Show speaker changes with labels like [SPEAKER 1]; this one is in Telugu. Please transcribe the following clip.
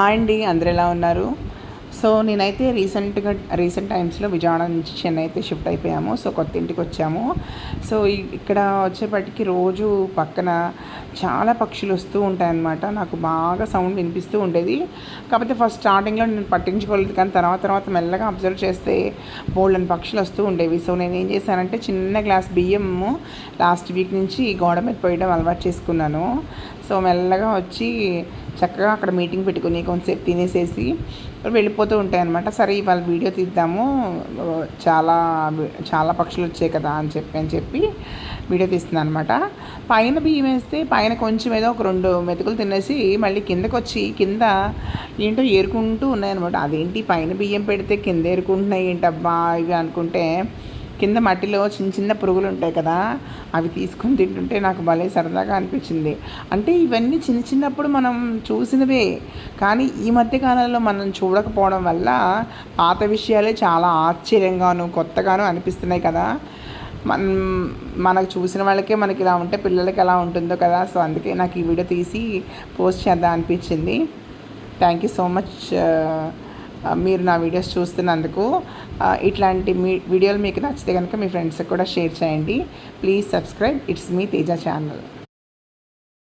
[SPEAKER 1] హాయ్ అండి అందరు ఎలా ఉన్నారు? సో నేనైతే రీసెంట్గా రీసెంట్ టైమ్స్లో విజయవాడ నుంచి చెన్నై అయితే షిఫ్ట్ అయిపోయాము. సో కొత్త ఇంటికి వచ్చాము. సో ఇక్కడ వచ్చేపటికి రోజు పక్కన చాలా పక్షులు వస్తూ ఉంటాయన్నమాట. నాకు బాగా సౌండ్ వినిపిస్తూ ఉండేది. కాకపోతే ఫస్ట్ స్టార్టింగ్లో నేను పట్టించుకోలేదు. కానీ తర్వాత తర్వాత మెల్లగా అబ్జర్వ్ చేస్తే బోల్డన్ పక్షులు వస్తూ ఉండేవి. సో నేను ఏం చేశానంటే చిన్న గ్లాస్ బియ్యము లాస్ట్ వీక్ నుంచి గోడ మీద పోయడం అలవాటు చేసుకున్నాను. సో మెల్లగా వచ్చి చక్కగా అక్కడ మీటింగ్ పెట్టుకుని కొంతసేపు తినేసేసి వెళ్ళిపోతూ ఉంటాయి అనమాట సరే ఇవాళ వీడియో తీద్దాము. చాలా చాలా పక్షులు వచ్చాయి కదా అని చెప్పి అని చెప్పి వీడియో తీస్తున్నాను అనమాట పైన బియ్యం వేస్తే పైన కొంచెం ఏదో ఒక రెండు మెతుకులు తినేసి మళ్ళీ కిందకు వచ్చి కింద ఏంటో ఏరుకుంటూ ఉన్నాయన్నమాట. అదేంటి? పైన బియ్యం పెడితే కింద ఏరుకుంటున్నాయి ఏంటబ్బా? ఇవి అనుకుంటే కింద మట్టిలో చిన్న చిన్న పురుగులు ఉంటాయి కదా అవి తీసుకొని తింటుంటే నాకు భలే సరదాగా అనిపించింది. అంటే ఇవన్నీ చిన్న చిన్నప్పుడు మనం చూసినవే కానీ ఈ మధ్య కాలంలో మనం చూడకపోవడం వల్ల పాత విషయాలే చాలా ఆశ్చర్యంగాను కొత్తగాను అనిపిస్తున్నాయి కదా. మన మనకు చూసిన వాళ్ళకే మనకి ఇలా ఉంటే పిల్లలకి ఎలా ఉంటుందో కదా. సో అందుకే నాకు ఈ వీడియో తీసి పోస్ట్ చేద్దాం అనిపించింది. Thank you so much. మీరు నా వీడియోస్ చూస్తున్నందుకు ఇట్లాంటి మీ వీడియోలు మీకు నచ్చితే కనుక మీ ఫ్రెండ్స్కి కూడా షేర్ చేయండి. Please subscribe. It's me Teja channel.